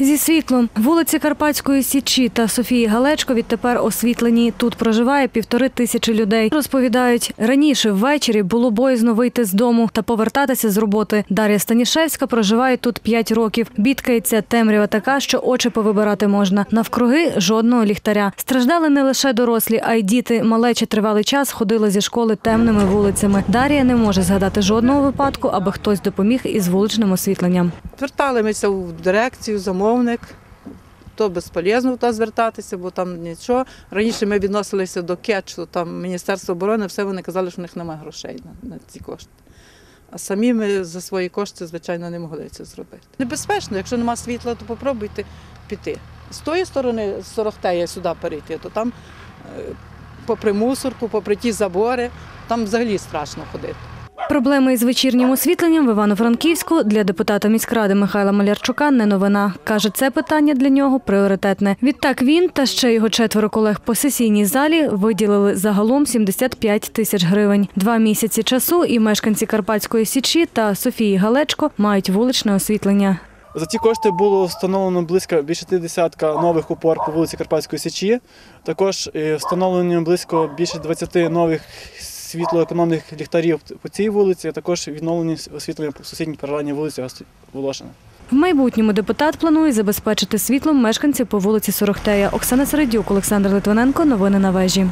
Зі світлом вулиці Карпатської Січі та Софії Галечко відтепер освітлені. Тут проживає півтори тисячі людей. Розповідають, раніше ввечері було боязно вийти з дому та повертатися з роботи. Дар'я Станішевська проживає тут п'ять років. Бідкається темрява така, що очі повибирати можна. Навкруги жодного ліхтаря. Страждали не лише дорослі, а й діти. Малечі тривалий час ходили зі школи темними вулицями. Дар'я не може згадати жодного випадку, аби хтось допоміг із вуличним освітленням. Зверталися в дирекцію, замовник. То безполезно туди звертатися, бо там нічого. Раніше ми відносилися до кетчу, там Міністерство оборони, все вони казали, що в них немає грошей на, на ці кошти. А самі ми за свої кошти, звичайно, не могли це зробити. Небезпечно, якщо немає світла, то попробуйте піти. З тої сторони, з Сорохтея сюди перейти, то там е, попри мусорку, попри ті забори, там взагалі страшно ходити. Проблеми із вечірнім освітленням в Івано-Франківську для депутата міськради Михайла Малярчука не новина. Каже, це питання для нього пріоритетне. Відтак він та ще його четверо колег по сесійній залі виділили загалом 75 тисяч гривень. Два місяці часу і мешканці Карпатської січі та Софії Галечко мають вуличне освітлення. За ці кошти було встановлено близько більше десятка нових опор по вулиці Карпатської Січі. Також е, встановлено близько більше 20 нових світлоекономних ліхтарів по цій вулиці, а також відновлені освітлення по сусідній паралельній вулиці Волошина. В майбутньому депутат планує забезпечити світлом мешканців по вулиці Сорохтея. Оксана Середюк, Олександр Литвиненко. Новини на вежі.